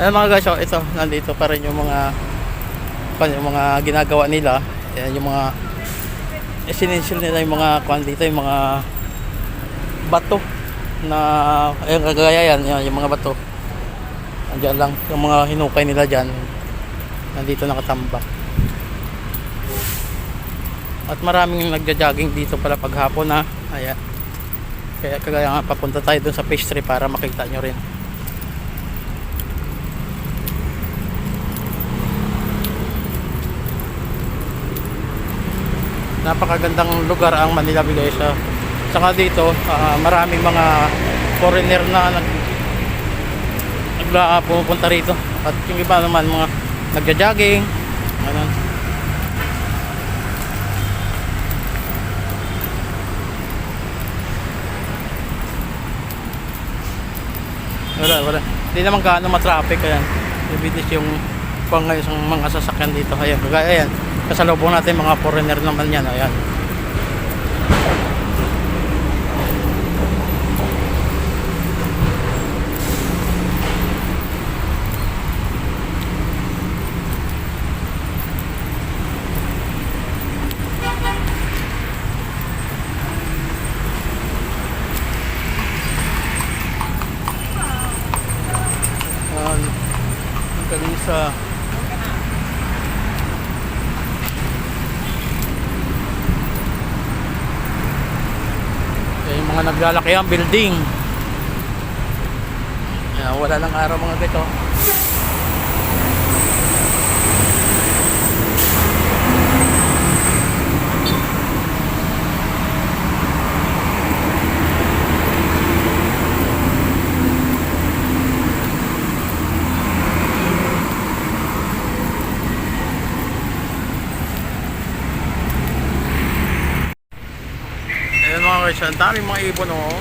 Ayan mga guys, oh, ito, nandito pa rin yung mga yung mga ginagawa nila. Ayan, yung mga essential nila yung mga kwan dito, yung mga bato na ayun kagaya yan, yan yung mga bato. Andiyan lang yung mga hinukay nila diyan. Nandito nakatambak. At maraming nagja-jogging dito pala paghapon na. Ayan. Kaya kagaya nga papunta tayo dun sa pastry para makita nyo rin. Napakagandang lugar ang Manila ah. Saka dito, ah, maraming mga foreigner na nag nagla ah, pumupunta rito. At yung iba naman mga nagja-jogging. Ano. Wala, wala. Hindi naman gaano matraffic ayan. Ibilis yung pang yung mga sasakyan dito. Ayan, kagaya ayan. Kasalubong natin mga foreigner naman yan. Ayan. Kalisa. Ayan yung naglalaki ang building. Ayan, wala lang araw mga gito. Guys, ang daming mga ibon oh.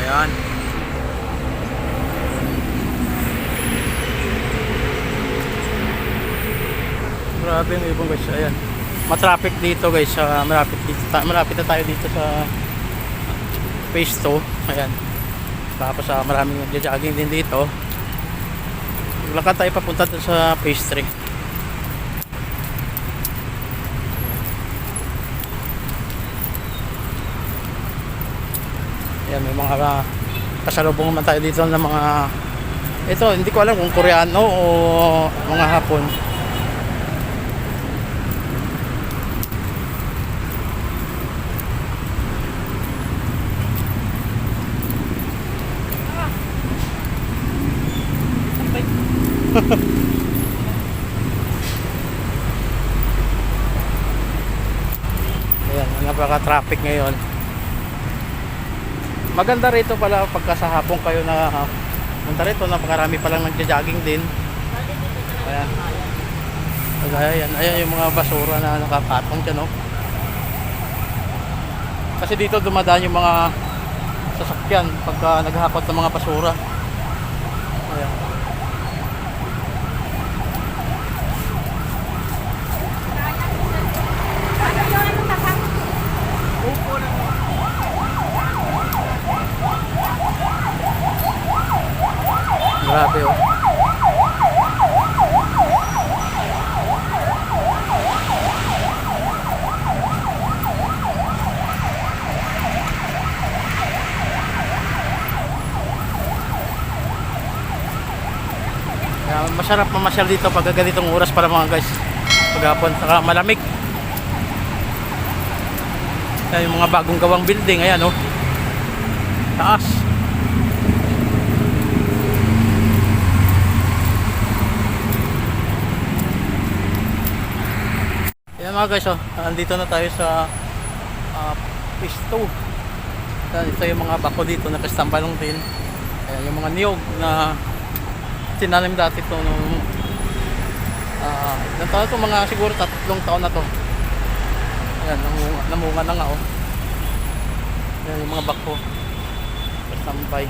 Ayan. Grabe yung ibon guys, ayan. Matraffic dito guys, uh, malapit dito ta- malapit na tayo dito sa phase 2. Ayan. Tapos uh, maraming nagja-jogging din dito. Lakad tayo papunta sa phase 3. Yan, may mga kasalubong naman tayo dito ng mga ito, hindi ko alam kung Koreano o mga Hapon. Ayan, napaka-traffic ngayon. Maganda rito pala pagka sa hapon kayo na uh, punta rito, napakarami palang nagja-jogging din. Ayan. Ayan, ayan yung mga basura na nakapatong dyan, oh. Kasi dito dumadaan yung mga sasakyan pagka naghahakot ng mga basura. Ayan. Grabe, oh. Kaya masarap mamasyal dito pag ganitong oras para mga guys. Paghapon, saka malamig. Kaya yung mga bagong gawang building, ayan oh. Taas. Ayan mga guys oh, andito na tayo sa uh, Pisto. Ayan, ito yung mga bako dito na kastambalong din. Ayan, yung mga niyog na tinanim dati to nung uh, ilang taon to mga siguro tatlong taon na to. Ayan namunga, namunga na nga oh. Ayan yung mga bako kasampay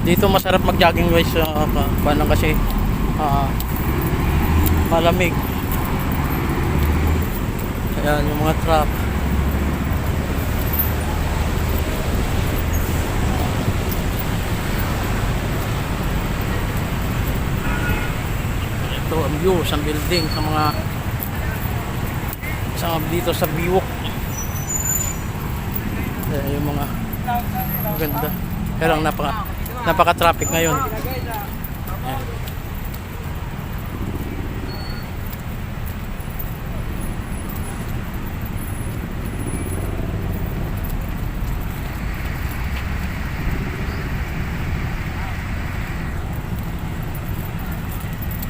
Dito masarap mag-jogging guys sa uh, Banang kasi ah, malamig. Ayan, yung mga truck. Ito ang view sa building sa mga sa dito sa Biwok. Ayan, yung mga maganda. Pero ang napaka napaka-traffic ngayon. Ayan.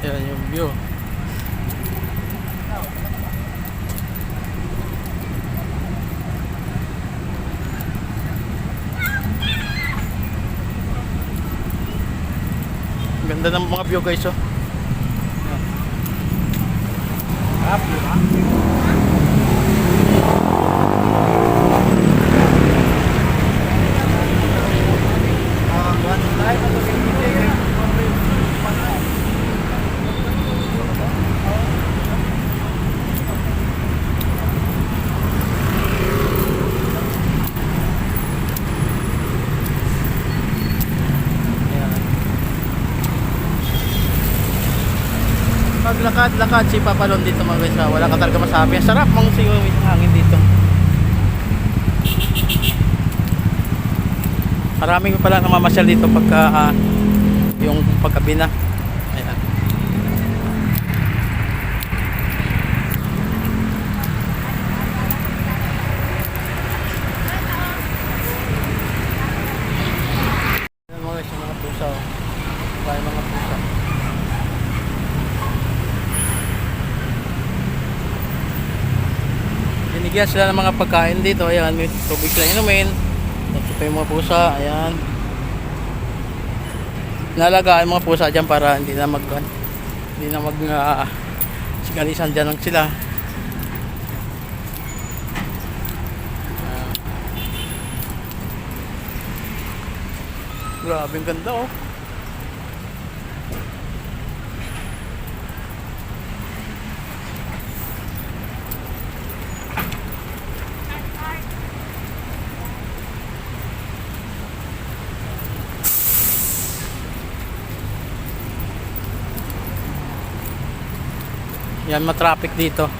Ayan yung view. Ganda ng mga view guys oh. Ayan. Paglakad-lakad si Papalon dito mga guys, wala ka talaga masabi. Sarap mang siyo yung hangin dito. Maraming pala namamasyal dito pagka ah, yung paggabi na. Ayan. Ayan mga guys, yung mga pusa. Oh. Kaya mga pusa. Binigyan sila ng mga pagkain dito. Ayan, may tubig lang inumin. Ito pa yung mga pusa. Ayan. Nalagaan mga pusa dyan para hindi na mag hindi na mag uh, sigalisan dyan lang sila. Grabe ang ganda oh. Yan, ma-traffic dito.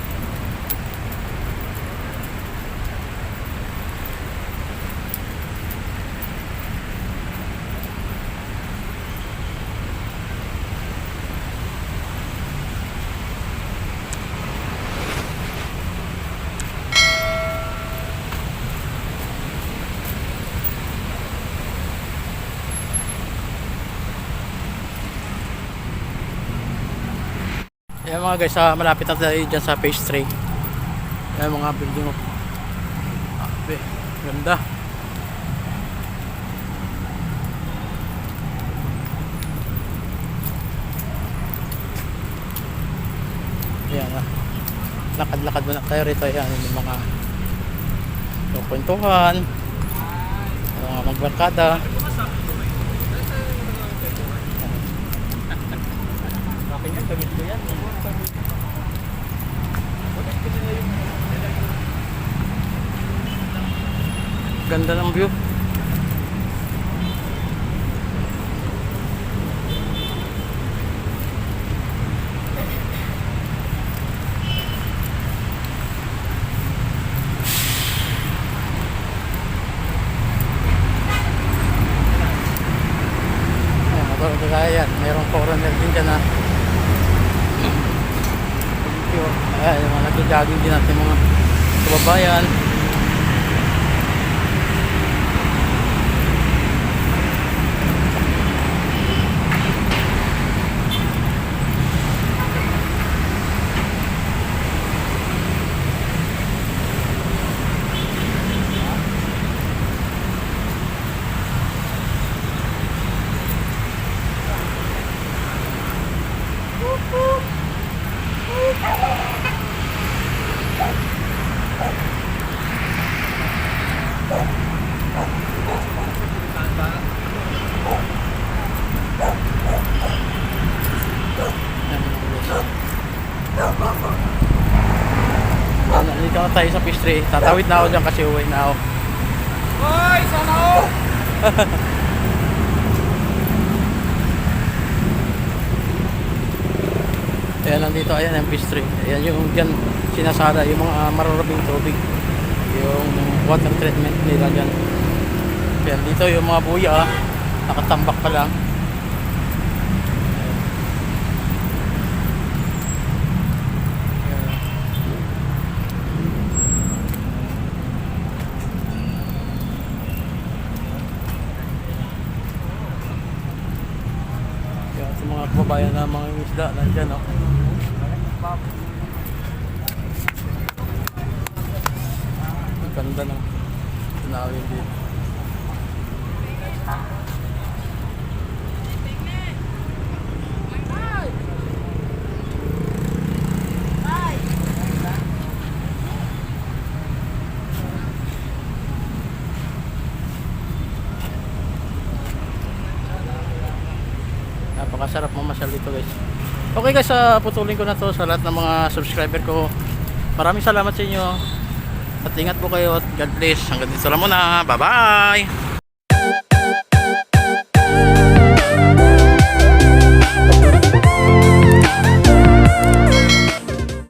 Yan mga guys, ah, malapit na tayo dyan sa phase 3. Yan mga building of Abe, ganda. Yan ah. Lakad-lakad muna tayo rito. Yan yung mga kwentuhan. Mga magbarkada. Akin yan, gamit ko yan. Ganda ng view. bayan Woo-hoo! Tayo sa fish tray. Tatawid na ako dyan kasi uwi na ako. Hoy, sana all! Ayan nandito, ayan ang fish tray. Ayan yung dyan sinasara, yung mga marurubing tubig. Yung water treatment nila dyan. Ayan dito yung mga buya, ah. nakatambak pa lang. Ayan. Ayan, sa mga kababayan na oh. Ang ganda ng tunawin dito. Napakasarap mamasyal dito guys. Okay guys, ah, putulin ko na to sa lahat ng mga subscriber ko. Maraming salamat sa inyo. At ingat po kayo at God bless. Hanggang dito lang muna. Bye bye!